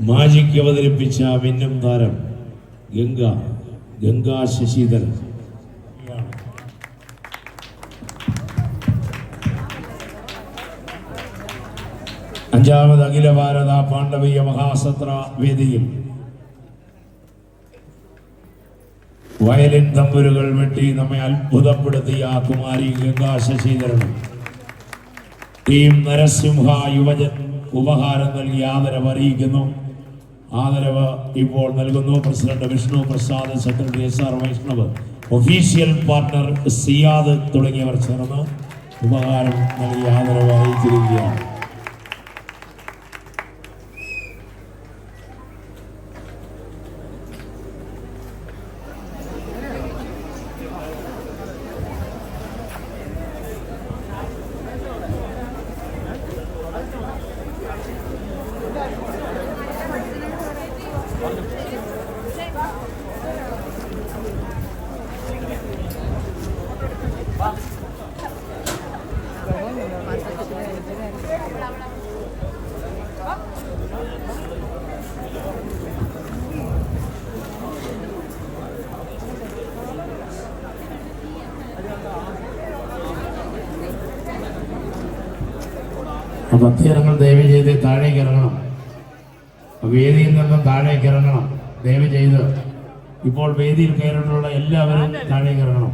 Magic അവതരിപ്പിച്ച മിന്നം താരം ഗംഗ ഗംഗാ ശശിധരൻ. അഞ്ചാമത് അഖില ഭാരത പാണ്ഡവീയ മഹാസത്ര വേദിയിൽ വയലിൻ തമ്പുരുകൾ വെട്ടി നമ്മെ അത്ഭുതപ്പെടുത്തിയ കുമാരി ഗംഗാ ശശിധരൻ. ടീം നരസിംഹ യുവജൻ ഉപഹാരം നൽകി ആദരവ് അറിയിക്കുന്നു ആദരവ് ഇപ്പോൾ നൽകുന്നു president Vishnu Prasad secretary S R Vaishnav official partner Siyad തുടങ്ങിയവർ ചേർന്ന് ഉപകാരം നൽകി ആദരവ് അറിയിച്ചിരിക്കുകയാണ്. ഭക്തജനങ്ങൾ ദയവ് ചെയ്ത് താഴേക്ക് ഇറങ്ങണം. വേദിയിൽ നിന്നും താഴേക്ക് ഇറങ്ങണം. ദയവ് ചെയ്ത് ഇപ്പോൾ വേദിയിൽ കയറിയിട്ടുള്ള എല്ലാവരും താഴേക്ക് ഇറങ്ങണം.